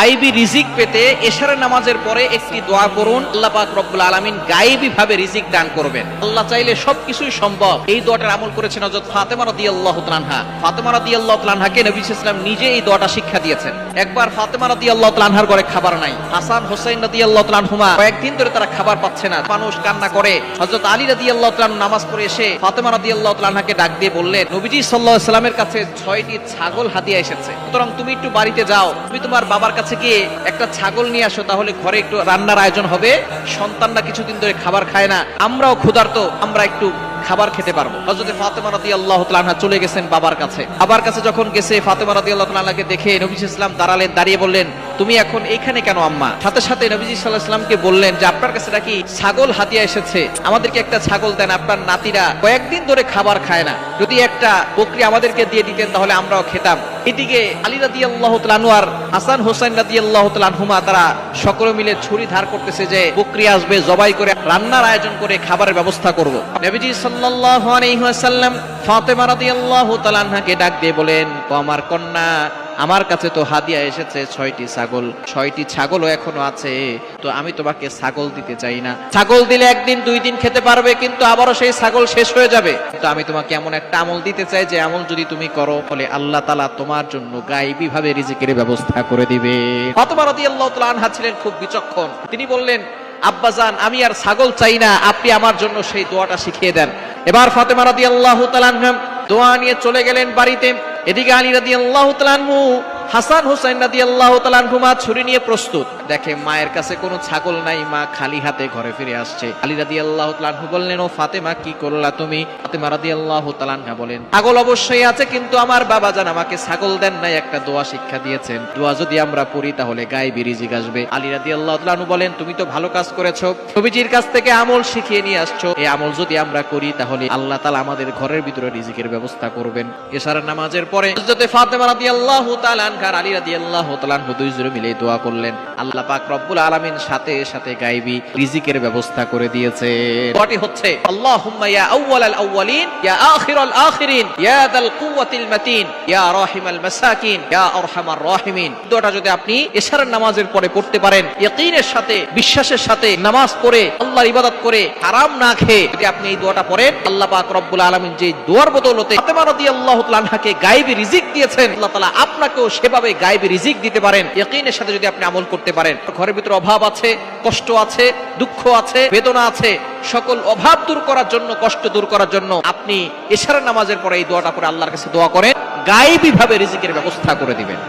গাইবি রিজিক পেতে এশারের নামাজের পরে একটি দোয়া করুন। আল্লাহ পাক রব্বুল আলামিন গাইবি ভাবে রিজিক দান করবেন। আল্লাহ চাইলে সবকিছুই সম্ভব। এই দোয়াটার আমল করেছেন হযরত ফাতেমা রাদিয়াল্লাহু তাআলা ফাতেমা রাদিয়াল্লাহু তাআলাকে নবী সাল্লাল্লাহু আলাইহি নিজে এই দোয়াটা শিক্ষা দিয়েছেন। একবার ফাতেমা রাদিয়াল্লাহু তাআলার ঘরে খাবার নাই। হাসান হোসেন রাদিয়াল্লাহু তাআলা কয়েকদিন ধরে তারা খাবার পাচ্ছে না। মানুষ কান্না করে। হযরত আলী রাদিয়াল্লাহু তাআলা নামাজ পড়ে এসে ফাতেমা রাদিয়াল্লাহু তাআলাকে ডাক দিয়ে বললেন, নবীজি সাল্লাল্লাহু আলাইহি সাল্লামের কাছে ছয়টি ছাগল হাদিয়া এসেছে। সুতরাং তুমি একটু বাড়িতে যাও। তুমি তোমার বাবার কাছে গিয়ে একটা ছাগল নিয়ে আসো, তাহলে ঘরে একটু রান্নার আয়োজন হবে। সন্তানরা কিছুদিন ধরে খাবার খায় না। আমরাও ক্ষুধার্ত, আমরা একটু খাবার খেতে পারব। হযরত ফাতেমা রাদিয়াল্লাহু তাআলা চলে গেছেন বাবার কাছে। বাবার কাছে যখন গেছে, ফাতেমা রাদিয়াল্লাহু তাআলাকে দেখে নবী ইসলাম দাঁড়ালেন দাঁড়িয়ে বললেন, তুমি এখন এইখানে কেন আম্মা? সাথে সাথে নবীজি সাল্লাল্লাহু আলাইহি সাল্লামকে বললেন যে, আপনার কাছে নাকি ছাগল হাতিয়া এসেছে। আমাদেরকে একটা ছাগল দেন, আপনার নাতিরা কয়েকদিন ধরে খাবার খায় না। যদি একটা বকরি আমাদেরকে দিয়ে দিতেন, তাহলে আমরাও খেতাম। এদিকে আলী রাদিয়াল্লাহু তাআলা আর হাসান হোসেন রাদিয়াল্লাহু তাআলা হুমা তারা সকলে মিলে ছুরি ধার করতেছে যে, বকরি আসবে, জবাই করে রান্নার আয়োজন করে খাবারের ব্যবস্থা করব। নবীজি সাল্লাল্লাহু আলাইহি ওয়াসাল্লাম ফাতেমা রাদিয়াল্লাহু তাআলা ডাক দিয়ে বলেন, ও আমার কন্যা, আমার কাছে তো হাদিয়া এসেছে, ছয়টি ছাগল। ছয়টি ছাগলও এখনও আছে, তো আমি তোমাকে ছাগল দিতে চাই না। ছাগল দিলে একদিন, দুই দিন খেতে পারবে, কিন্তু আবারও সেই ছাগল শেষ হয়ে যাবে। তো আমি তোমাকে এমন একটা আমল দিতে চাই যে আমল যদি তুমি করো, ফলে আল্লাহ তালা তোমার জন্য গাইবি ভাবে রিজিকের ব্যবস্থা করে দিবে। ফাতেমা রাদিয়াল্লাহু তাআলা আনহা ছিলেন খুব বিচক্ষণ। তিনি বললেন আব্বাজান আমি আর ছাগল চাই না, আপনি আমার জন্য সেই দোয়াটা শিখিয়ে দেন। এবার ফাতেমা রাদি আল্লাহ দোয়া নিয়ে চলে গেলেন বাড়িতে। এদিকে আলী রাদি আল্লাহ হাসান হুসাইন রাদিয়াল্লাহু তাআলা আনহুমা ছুরি নিয়ে প্রস্তুত। দেখে মায়ের কাছে কোনো ছাগল নাই, মা খালি হাতে ঘরে ফিরে আসছে। আলী রাদিয়াল্লাহু তাআলা আনহু বললেন, ও ফাতেমা, কি করলা তুমি? ফাতেমা রাদিয়াল্লাহু তাআলা আনহা বলেন, ছাগল অবশ্যই আছে, কিন্তু আমার বাবা জান আমাকে ছাগল দেন নাই, একটা দোয়া শিক্ষা দিয়েছেন। দোয়া যদি আমরা পড়ি, তাহলে গায়ে রিজিক আসবে। আলী রাদিয়াল্লাহু তাআলা আনহু বলেন, তুমি তো ভালো কাজ করেছ। নবীজির কাছ থেকে আমল শিখিয়ে নিয়ে আসছো। এই আমল যদি আমরা করি, তাহলে আল্লাহ তালা আমাদের ঘরের ভিতরে রিজিকের ব্যবস্থা করবেন। এশার নামাজের পরে ফাতেমা আল্লাহ তাআলা আনহার আলী তাআলা আনহু দুইজনে মিলে দোয়া করলেন। আল্লাহ পাক রব্বুল আলামিন সাথে সাথে গায়বী রিজিকের ব্যবস্থা করে দিয়েছে হচ্ছে, আল্লাহুম্মা আউওয়ালাল আউওয়ালিন আখিরাল আখিরিন দাল কুওয়াতিল মাতিন রাহিমাল মাসাকিন আরহামার রাহিমিন। দোয়াটা যদি আপনি এশারের নামাজের পরে পড়তে পারেন, ইয়াকিনের সাথে, বিশ্বাসের সাথে নামাজ পড়ে ইবাদত করে না খেয়ে যদি আপনি পড়েন, আল্লাহ আলামিন যে রিজিক দিয়েছেন, আল্লাহ সেভাবে গায়েব রিজিক দিতে পারেন, ইয়াকিনের সাথে যদি আপনি আমল করতে পারেন, ঘরের ভিতরে অভাব আছে, কষ্ট আছে, দুঃখ আছে, বেদনা আছে, সকল অভাব দূর করার জন্য, কষ্ট দূর করার জন্য আপনি এশারা নামাজের পরে এই দোয়াটা পরে আল্লাহর কাছে দোয়া করেন গায়েবী ভাবে রিজিকের ব্যবস্থা করে দিবেন।